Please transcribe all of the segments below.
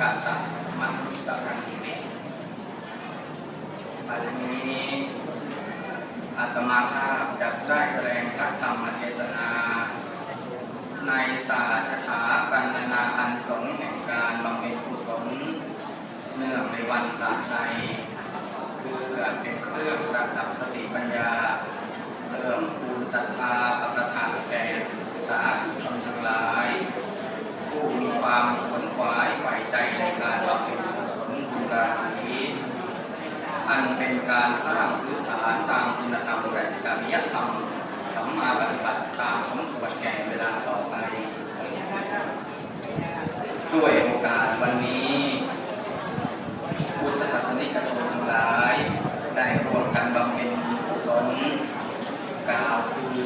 กาตะมังสรังติวันนี้อาตมาภาพจะได้แสดงพระธรรมเทศนา ในศาสตร์คาถาปัญนาอันสงแห่งการบำเพ็ญกุศลเนื่องในวันศาสตร์ใดเพื่อเป็นเครื่องระดับสติปัญญาเพิ่มพูนศรัทธาปัสถานแก่สาธุชนทั้งหลาย ผู้มีความขวนขวายใฝ่ใจในการบำเพ็ญกุศลบุญราศีอันเป็น การสร้างพื้นฐานตามคุณธรรมและจริยธรรมสัมมาปฏิบัติตามสมควรแก่เวลาต่อไป ด้วยโอกาสวันนี้พุทธศาสนิกชนทั้งหลาย ได้ร่วมกันบำเพ็ญกุศลกล่าวคือ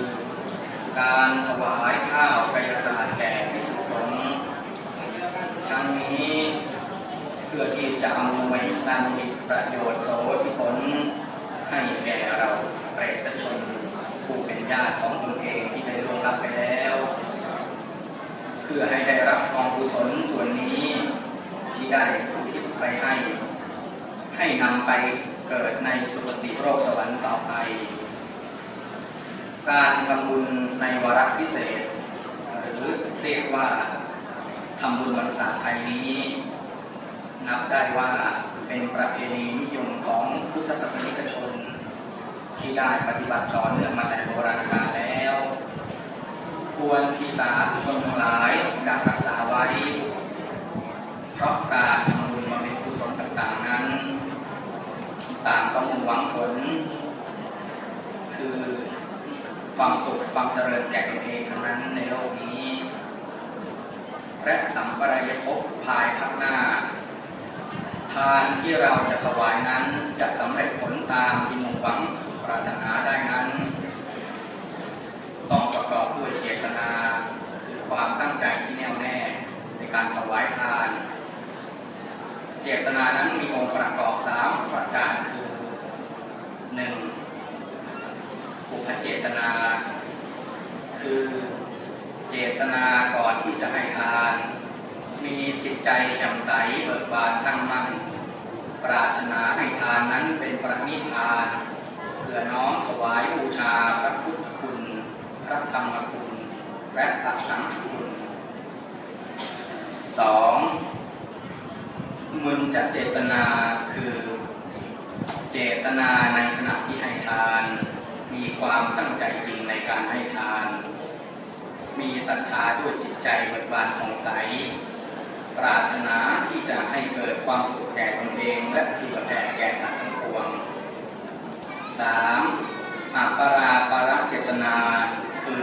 การถวายข้าวกายสารแก่พิสุสงฆ์ทั้งนี้เพื่อที่ จะอำนวยการมีประโยชน์โสทิผล ให้แก่เราเปรตชน ผู้เป็นญาติของตนเองที่ได้ล่วงลับไปแล้ว เพื่อให้ได้รับกองกุศลส่วนนี้ ที่ได้อุทิศไปให้ ให้นำไปเกิดในสุคติโลกสวรรค์ต่อไป การทำบุญในวาระพิเศษหรือเรียกว่าทำบุญวันศาสตร์ไทยนี้ นับได้ว่าเป็นประเพณีนิยมของพุทธศาสนิกชน ที่ได้ปฏิบัติต่อเนื่องมาแต่โบราณกาลแล้ว ควรที่สาธุชนทั้งหลายจะรักษาไว้ เพราะการทำบุญมาเป็นกุศลต่างๆนั้น ต่างก็มุ่งหวังผล คือความสุขความเจริญแก่ตนเองทั้งนั้นในโลกนี้และสัมปรายภพภายข้างหน้า ทานที่เราจะถวายนั้นจะสำเร็จผลตามที่มุ่งหวังปรารถนาได้นั้น ต้องประกอบด้วยเจตนาคือความตั้งใจที่แน่วแน่ในการถวายทาน เจตนานั้นมีองค์ประกอบสามประการคือหนึ่งอุปเจตนา คือเจตนาก่อนที่จะให้ทาน มีจิตใจแจ่มใสเบิกบานตั้งมั่น ปรารถนาให้ทานนั้นเป็นประณิธานเพื่อน้อมถวายบูชาพระพุทธคุณพระธรรมคุณ และพระสังฆคุณสองมุนจะเจตนาคือเจตนาในขณะที่ให้ทาน มีความตั้งใจจริงในการให้ทาน มีศรัทธาด้วยจิตใจเบิกบานผ่องใส ปรารถนาที่จะให้เกิดความสุขแก่ตนเอง และที่แผ่แก่สัตว์ทั้งปวง สามอัปปราปรเจตนา คือ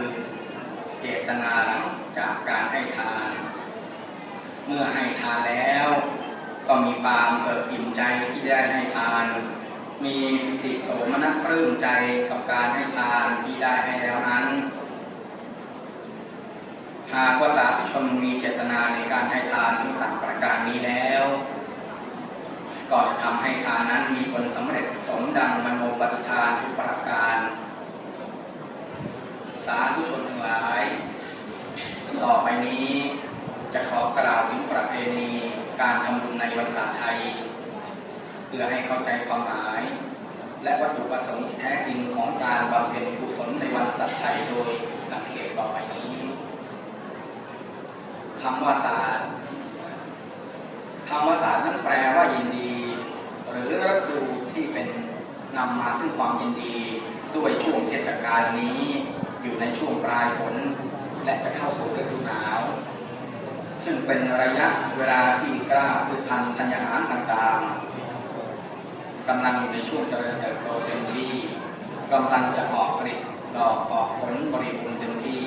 เจตนาหลังจากการให้ทาน เมื่อให้ทานแล้ว ก็มีความเกิดอิ่มใจที่ได้ให้ทาน มีปิติโสมนัสปลื้มใจกับการให้ทานที่ได้ให้แล้วนั้นหากว่าสาธุชนมีเจตนาในการให้ทานทั้งสามประการนี้แล้ว ก็จะทำให้ทานนั้นมีผลสำเร็จสมดังมโนปฏิทานทุกประการ สาธุชนทั้งหลาย ต่อไปนี้จะขอกล่าวถึงประเพณีการทำบุญในวันศารไทย เพื่อให้เข้าใจความหมาย และวัตถุประสงค์ที่แท้จริงของการบำเพ็ญกุศลในวันศาสตร์ไทยโดยสังเกตต่อไปนี้คำว่าศาสตร์คำว่าศาสตร์นั้นแปลว่ายินดี หรือฤดูที่เป็น นำมาซึ่งความยินดีด้วยช่วงเทศกาลนี้ อยู่ในช่วงปลายฝนและจะเข้าสู่ฤดูหนาว ซึ่งเป็นระยะเวลาที่กล้าพืชพันธุ์ธัญญาหารต่างๆกำลังอยู่ในช่วงเจริญเติบโตเต็มที่กำลังจะออกผลิตดอกออกผลบริบูรณ์เต็มที่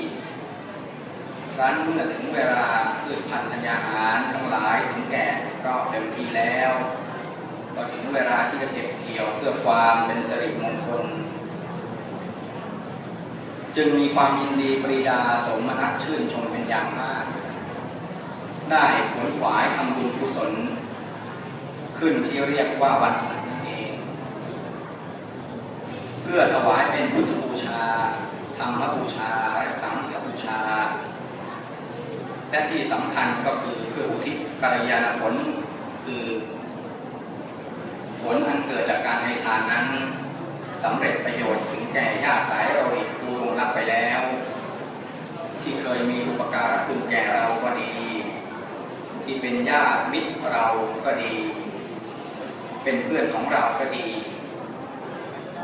ครั้นเมื่อถึงเวลาพืชพันธุ์ธัญญาหารทั้งหลายถึงแก่ก็เต็มที่แล้ว ก็ถึงเวลาที่จะเก็บเกี่ยวเพื่อความเป็นสิริมงคล จึงมีความยินดีปรีดาสมนัสชื่นชมเป็นอย่างมาก ได้ขวนขวายทำบุญกุศล ขึ้นที่เรียกว่าวันสันนั่นเองเพื่อถวายเป็นพุทธบูชาธรรมบูชาและสังฆบูชา และที่สำคัญก็คือเพื่ออุทิศกัลยาณผลคือ ผลอันเกิดจากการให้ ทานนั้นสำเร็จประโยชน์ถึงแก่ญาติสายเราอีกผู้ลงรับไปแล้ว ที่เคยมีอุปการะคุณแก่เราก็ดี ที่เป็นญาติมิตรเราก็ดี เป็นเพื่อนของเราก็ดี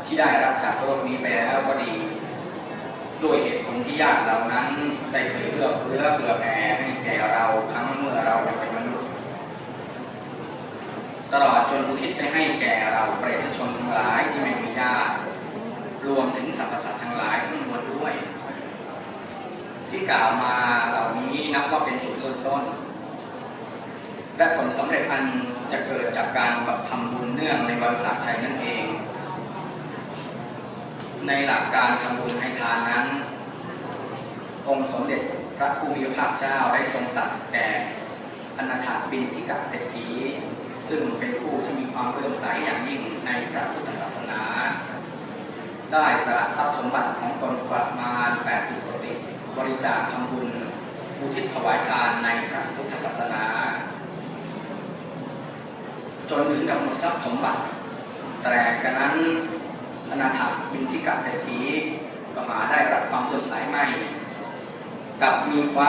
ที่ได้รับจากโลกนี้ไปแล้วก็ดี ด้วยเหตุผลที่ญาติเรานั้นได้เคยเอื้อเฟื้อเผื่อแผ่ให้แก่เราครั้งเมื่อเรายังเป็นมนุษย์ ตลอดจนอุทิศไปให้แก่เราเปรตชนทั้งหลายที่ไม่มีญาติรวมถึงสรรพสัตว์ทั้งหลายทั้งมวลด้วย ที่กล่าวมาเหล่านี้นับว่าเป็นจุดเริ่มต้น และผลสำเร็จอันจะเกิดจากการแบบทำบุญเนื่องในวันศาสตร์ไทยนั่นเอง ในหลักการทำบุญให้ทานนั้น องค์สมเด็จพระผู้มีพระภาคเจ้าได้ทรงตรัสแก่อนาถาบินทิกะเศรษฐี ซึ่งเป็นผู้ที่มีความเลื่อมใสอย่างยิ่งในพระพุทธศาสนา ได้สละทรัพย์สมบัติของตนประมาณ 80กว่าติบริจาคทำบุญอุทิศถวายทานในพระพุทธศาสนา จนถึงกับหมดทรัพย์สมบัติ แต่กระนั้นอนาถบินทิกะเศรษฐีก็หาได้รับความเลื่อมใสไม่ กับมีความ